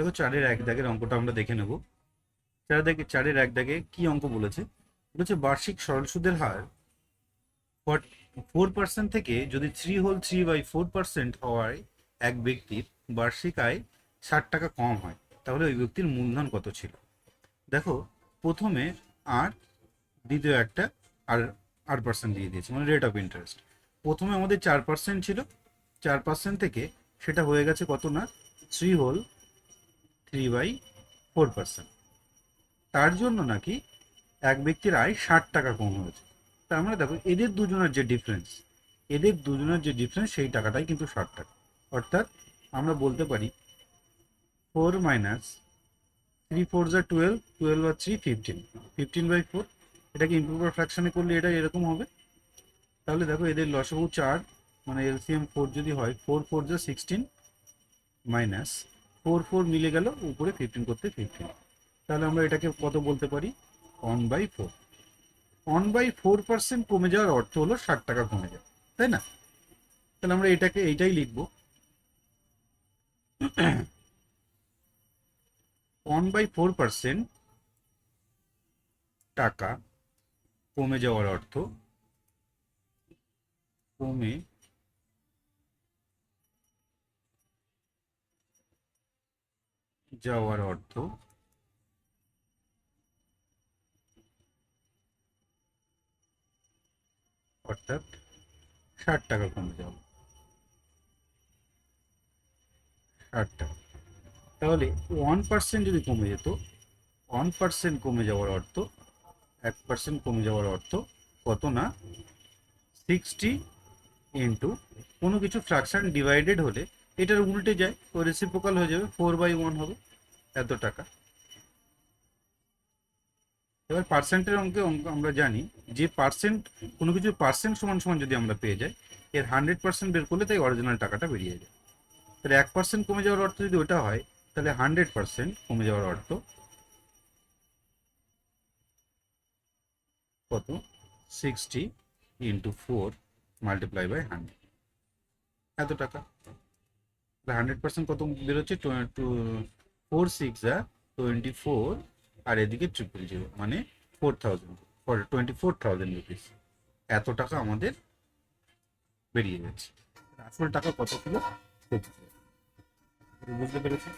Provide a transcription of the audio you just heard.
দেখো চারের এক দাগের অঙ্কটা আমরা দেখে নেব। চার দাগে চারের এক দাগে কি অঙ্ক বলেছে? বলেছে বার্ষিক সরল সুদের হার ফোর পার্সেন্ট থেকে যদি three whole three by four percent হওয়ায় এক ব্যক্তির, বার্ষিক আয় ষাট টাকা কম হয়, তাহলে ওই ব্যক্তির মূলধন কত ছিল? দেখো, প্রথমে আর, দ্বিতীয় একটা, আর আট পার্সেন্ট দিয়ে দিয়েছে মানে রেট অফ ইন্টারেস্ট প্রথমে আমাদের চার পার্সেন্ট ছিল, চার পার্সেন্ট থেকে সেটা হয়ে গেছে কত না? Three whole three by four percent তার জন্য নাকি এক ব্যক্তির আয় ষাট টাকা কম হয়েছে। তার মানে দেখো, এদের দুজনের যে ডিফারেন্স এদের দুজনের যে ডিফারেন্স সেই টাকাটাই কিন্তু ষাট টাকা। অর্থাৎ আমরা বলতে পারি ফোর মাইনাস থ্রি ফোর যা twelve twelve R three fifteen fifteen by four এটাকে ইম্প্রুভার ফ্র্যাকশনে করলে এটা এরকম হবে। তাহলে দেখো, এদের লসবু চার মানে এলসিএম ফোর যদি হয় ফোর ফোর যা সিক্সটিন মাইনাস ফোর ফোর মিলে গেল, উপরে ফিফটিন করতে ফিফটিন তাহলে আমরা এটাকে কত বলতে পারি? One by four one by four percent কমে যাওয়ার অর্থ হলো ষাট টাকা কমে যাবে, তাই না? তাহলে আমরা এটাকে, এইটাই লিখব। ওয়ান বাই ফোর পার্সেন্ট টাকা কমে যাওয়ার অর্থ, কমে যাওয়ার অর্থ? অর্থাৎ ষাট টাকা কমে যাওয়া ষাট টাকা। তাহলে ওয়ান পার্সেন্ট যদি কমে যেত ওয়ান পার্সেন্ট কমে যাওয়ার অর্থ, এক পার্সেন্ট কমে যাওয়ার অর্থ কত না? সিক্সটি ইন্টু কোনো কিছু ফ্র্যাকশন ডিভাইডেড হলে এটার উল্টে যায় তো রেসিপ্রোকাল হয়ে যাবে ফোর বাই ওয়ান হবে, এত টাকা। এবার পার্সেন্টের অঙ্কে অঙ্ক আমরা জানি, যে পার্সেন্ট কোনো কিছু পার্সেন্ট সমান সমান যদি আমরা পেয়ে যাই, এর হান্ড্রেড পার্সেন্ট বের করলে তাই অরিজিনাল টাকাটা বেরিয়ে যায়। তাহলে এক পার্সেন্ট কমে যাওয়ার অর্থ যদি ওটা হয়, তাহলে হান্ড্রেড পার্সেন্ট কমে যাওয়ার অর্থ কত? Sixty into four multiply by hundred এত টাকা। হান্ড্রেড পার্সেন্ট কত বেরোচ্ছে ফোর সিক্স টোয়েন্টি ফোর আর এদিকে ট্রিপল জিরো মানে four thousand twenty four thousand rupees এত টাকা আমাদের বেরিয়ে গেছে। আসল টাকা কত কিলো বুঝতে পেরেছি